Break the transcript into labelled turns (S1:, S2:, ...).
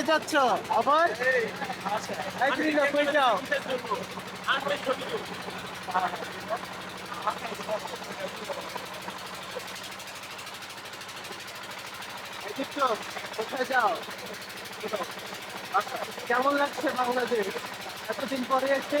S1: কোথায় যাচ্ছ? আবার? যাও? কোথায় যাও? কেমন লাগছে বাংলাদেশ? এতদিন পরে এসে?